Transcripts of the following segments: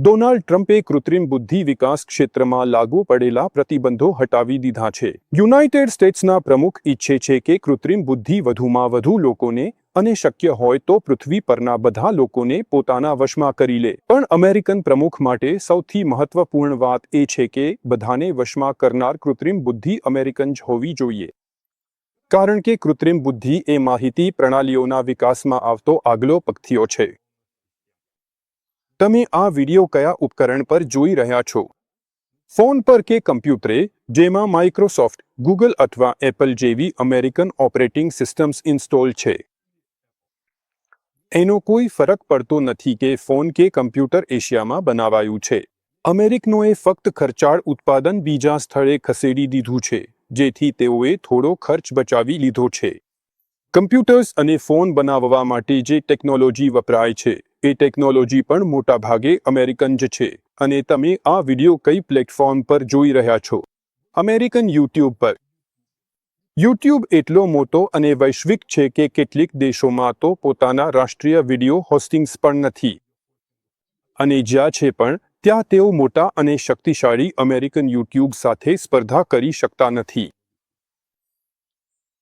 Donald ટ્રમ્પે કૃત્રિમ બુદ્ધિ વિકાસ ક્ષેત્રમાં લાગુ પડેલા પ્રતિબંધો હટાવી દીધા છે. યુનાઇટેડ સ્ટેટ્સના પ્રમુખ ઈચ્છે છે કે કૃત્રિમ બુદ્ધિ વધુમાં વધુ લોકોને અને શક્ય હોય તો પૃથ્વી પરના બધા લોકોને પોતાના વશમાં કરી લે. પણ અમેરિકન પ્રમુખ માટે સૌથી મહત્વપૂર્ણ વાત એ છે કે બધાને વશમાં કરનાર કૃત્રિમ બુદ્ધિ અમેરિકન જ હોવી જોઈએ. કારણ કે કૃત્રિમ બુદ્ધિ એ માહિતી પ્રણાલીઓના વિકાસમાં આવતો આગલો પગથિયો છે. તમે આ વિડિયો કયા ઉપકરણ પર જોઈ રહ્યા છો? ફોન પર કે કમ્પ્યુટરે, જેમાં માઇક્રોસોફ્ટ, ગૂગલ અથવા એપલ જેવી અમેરિકન ઓપરેટિંગ સિસ્ટમ્સ ઇન્સ્ટોલ છે? એનો કોઈ ફરક પડતો નથી કે ફોન કે કમ્પ્યુટર એશિયામાં બનાવાયું છે. અમેરિકનોએ ફક્ત ખર્ચાળ ઉત્પાદન બીજા સ્થળે ખસેડી દીધું છે, જેથી તેઓએ થોડો ખર્ચ બચાવી લીધો છે. કમ્પ્યુટર્સ અને ફોન બનાવવા માટે જે ટેકનોલોજી વપરાય છે એ ટેકનોલોજી પણ મોટા ભાગે અમેરિકન જ છે. અને તમે આ વિડિયો કઈ પ્લેટફોર્મ પર જોઈ રહ્યા છો? અમેરિકન યુટ્યુબ પર. યુટ્યુબ એટલો મોટો અને વૈશ્વિક છે કે કેટલીક દેશોમાં તો પોતાના રાષ્ટ્રીય વિડિયો હોસ્ટિંગ્સ પણ નથી. અને જ્યાં છે પણ, ત્યાં તેઓ મોટા અને શક્તિશાળી અમેરિકન યુટ્યુબ સાથે સ્પર્ધા કરી શકતા નથી.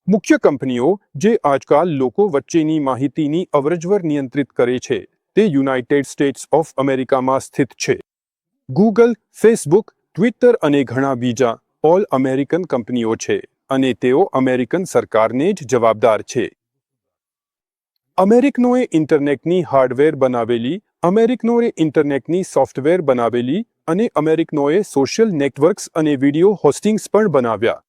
મુખ્ય કંપનીઓ, જે આજકાલ લોકો વચ્ચેની માહિતીની અવરજવર નિયંત્રિત કરે છે તે યુનાઇટેડ સ્ટેટ્સ ઓફ અમેરિકામાં સ્થિત છે. ગૂગલ ફેસબુક ટ્વિટર અને ઘણા બીજા ઓલ અમેરિકન કંપનીઓ છે અને તેઓ અમેરિકન સરકારને જ જવાબદાર છે. અમેરિકનોએ ઇન્ટરનેટની હાર્ડવેર બનાવેલી, અમેરિકનોએ ઇન્ટરનેટની સોફ્ટવેર બનાવેલી અને અમેરિકનોએ સોશિયલ નેટવર્ક્સ અને વિડિયો હોસ્ટિંગ્સ પણ બનાવ્યા.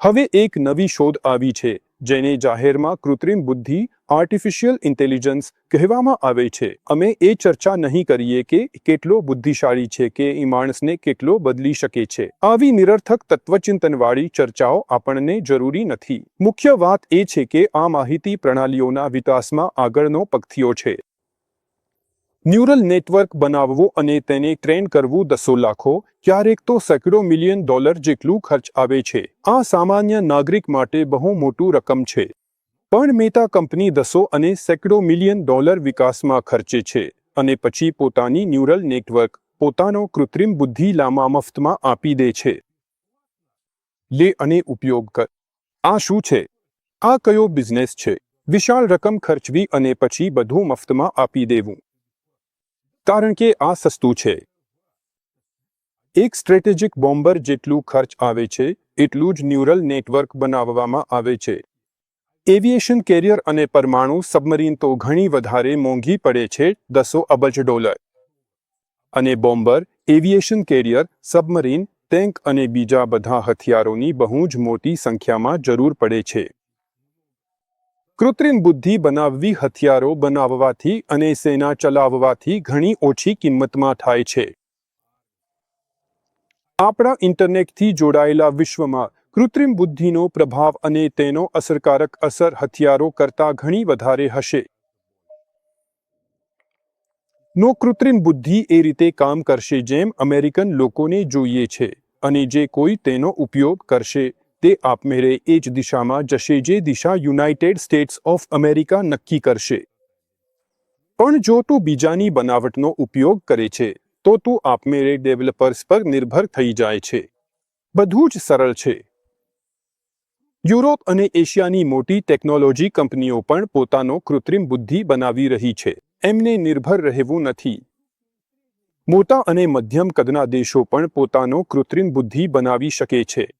હવે એક નવી શોધ આવી છે. જેને જાહેરમાં કૃત્રિમ બુદ્ધિ આર્ટિફિશિયલ ઇન્ટેલિજન્સ કહેવામાં આવે છે. અમે એ ચર્ચા નહીં કરીએ કે કેટલો બુદ્ધિશાળી છે કે એ માણસને કેટલો બદલી શકે છે. આવી નિરર્થક તત્વચિંતનવાળી ચર્ચાઓ આપણને જરૂરી નથી. મુખ્ય વાત એ છે કે આ માહિતી પ્રણાલીઓના વિકાસમાં આગળનો પગથિયો છે. ન્યુરલ નેટવર્ક બનાવવું અને તેને ટ્રેન કરવું દસો લાખો, ક્યારેક તો સેંકડો મિલિયન ડોલર જેટલું ખર્ચ આવે છે. આ સામાન્ય નાગરિક માટે બહુ મોટું રકમ છે. પણ મેતા કંપની દસો અને સેંકડો મિલિયન ડોલર વિકાસમાં ખર્ચે છે અને પછી પોતાની ન્યુરલ નેટવર્ક પોતાનો કૃત્રિમ બુદ્ધિ લામા મફતમાં આપી દે છે. લે અને ઉપયોગ કર. આ શું છે? આ કયો બિઝનેસ છે? વિશાળ રકમ ખર્ચવી અને પછી બધું મફતમાં આપી દેવું. કારણ કે આ સસ્તું છે. એક સ્ટ્રેટેજિક બોમ્બર જેટલું ખર્ચ આવે છે, એટલું જ ન્યુરલ નેટવર્ક બનાવવામાં આવે છે. એવિએશન કેરિયર અને પરમાણુ સબમરીન તો ઘણી વધારે મોંઘી પડે છે, દસો અબજ ડોલર. અને bomber, aviation carrier, submarine, tank અને બીજા બધા હથિયારોની બહુ જ મોટી સંખ્યામાં જરૂર પડે છે. કૃત્રિમ બુદ્ધિ બનાવવી હથિયારો બનાવવાથી અને સેના ચલાવવાથી ઘણી ઓછી કિંમતમાં થાય છે. આપણા ઇન્ટરનેટથી જોડાયેલા વિશ્વમાં કૃત્રિમ બુદ્ધિનો પ્રભાવ અને તેનો અસરકારક અસર હથિયારો કરતાં ઘણી વધારે હશે. નો કૃત્રિમ બુદ્ધિ એ રીતે કામ કરશે જેમ અમેરિકન લોકોને જોઈએ છે અને જે કોઈ તેનો ઉપયોગ કરશે. તે આપમેળે એ જ દિશામાં જશે જે દિશા યુનાઇટેડ સ્ટેટ્સ ઓફ અમેરિકા નક્કી કરશે. પણ જો તું બીજાની બનાવટનો ઉપયોગ કરે છે, તો તું આપમેળે ડેવલપર્સ પર નિર્ભર થઈ જાય છે. બધું જ સરળ છે. યુરોપ અને એશિયાની મોટી ટેકનોલોજી કંપનીઓ પણ પોતાનો કૃત્રિમ બુદ્ધિ બનાવી રહી છે. એમને નિર્ભર રહેવું નથી. મોટા અને મધ્યમ કદના દેશો પણ પોતાનો કૃત્રિમ બુદ્ધિ બનાવી શકે છે.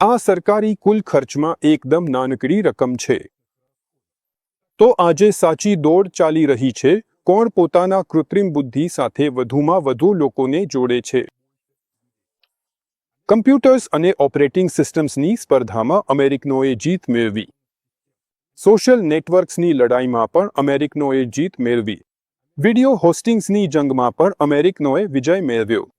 આ સરકારી કુલ ખર્ચમાં એકદમ નાનકડી રકમ છે. તો આજે સાચી દોડ ચાલી રહી છે, કોણ પોતાના કૃત્રિમ બુદ્ધિ સાથે વધુમાં વધુ લોકોને જોડે છે? કમ્પ્યુટર્સ અને ઓપરેટિંગ સિસ્ટમ્સની સ્પર્ધામાં અમેરિકનોએ જીત મેળવી. સોશિયલ નેટવર્ક્સની લડાઈમાં પણ અમેરિકનોએ જીત મેળવી. વિડિયો હોસ્ટિંગ્સની જંગમાં પણ અમેરિકનોએ વિજય મેળવ્યો.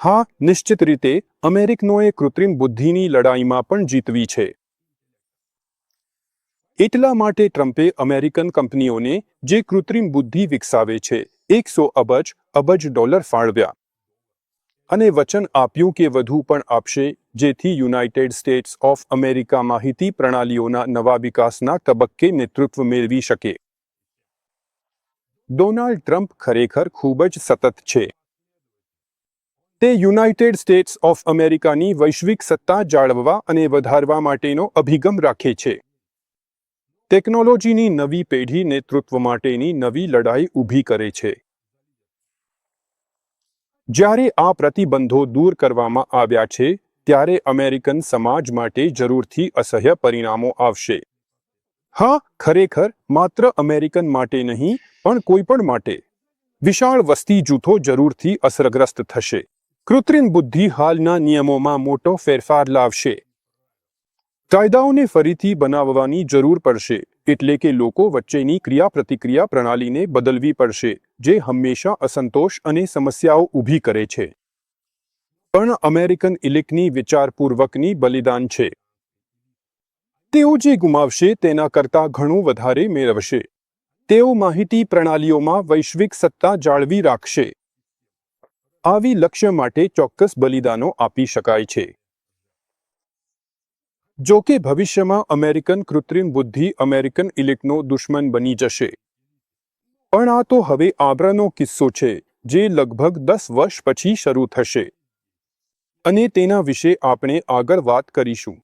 હા, નિશ્ચિત રીતે, અમેરિકનોએ કૃત્રિમ બુદ્ધિની લડાઈમાં પણ જીતવી છે. એટલા માટે ટ્રમ્પે અમેરિકન કંપનીઓને જે કૃત્રિમ બુદ્ધિ વિકસાવે છે, એકસો અબજ અબજ ડોલર ફાળવ્યા. અને વચન આપ્યું કે વધુ પણ આપશે, જેથી યુનાઇટેડ સ્ટેટ્સ ઓફ અમેરિકા માહિતી પ્રણાલીઓના નવા વિકાસના તબક્કે નેતૃત્વ મેળવી શકે. ડોનાલ્ડ ટ્રમ્પ ખરેખર ખૂબ જ સતત છે. તે યુનાઇટેડ સ્ટેટ્સ ઓફ અમેરિકાની વૈશ્વિક સત્તા જાળવવા અને વધારવા માટેનો અભિગમ રાખે છે. ટેકનોલોજીની નવી પેઢી નેતૃત્વ માટેની નવી લડાઈ ઊભી કરે છે. જ્યારે આ પ્રતિબંધો દૂર કરવામાં આવ્યા છે, ત્યારે અમેરિકન સમાજ માટે જરૂરથી અસહ્ય પરિણામો આવશે. હા, ખરેખર, માત્ર અમેરિકન માટે નહીં, પણ કોઈ પણ માટે. વિશાળ વસ્તી જૂથો જરૂરથી અસરગ્રસ્ત થશે. કૃત્રિમ બુદ્ધિ હાલના નિયમોમાં મોટો ફેરફાર લાવશે. કાયદાઓને ફરીથી બનાવવાની જરૂર પડશે, એટલે કે લોકો વચ્ચેની ક્રિયાપ્રતિક્રિયા પ્રણાલીને બદલવી પડશે, જે હંમેશા અસંતોષ અને સમસ્યાઓ ઊભી કરે છે. પણ અમેરિકન ઇલિકની વિચારપૂર્વકની બલિદાન છે. તેઓ જે ગુમાવશે તેના કરતાં ઘણું વધારે મેળવશે. તેઓ માહિતી પ્રણાલીઓમાં વૈશ્વિક સત્તા જાળવી રાખશે. આવી લક્ષ્ય માટે ચોક્કસ બલિદાનો આપી શકાય છે. જો કે ભવિષ્યમાં અમેરિકન કૃત્રિમ બુદ્ધિ અમેરિકન ઇલેક્ટનો દુશ્મન બની જશે. પણ આ તો હવે આબરાનો કિસ્સો છે, જે લગભગ દસ વર્ષ પછી શરૂ થશે. અને તેના વિશે આપણે આગળ વાત કરીશું.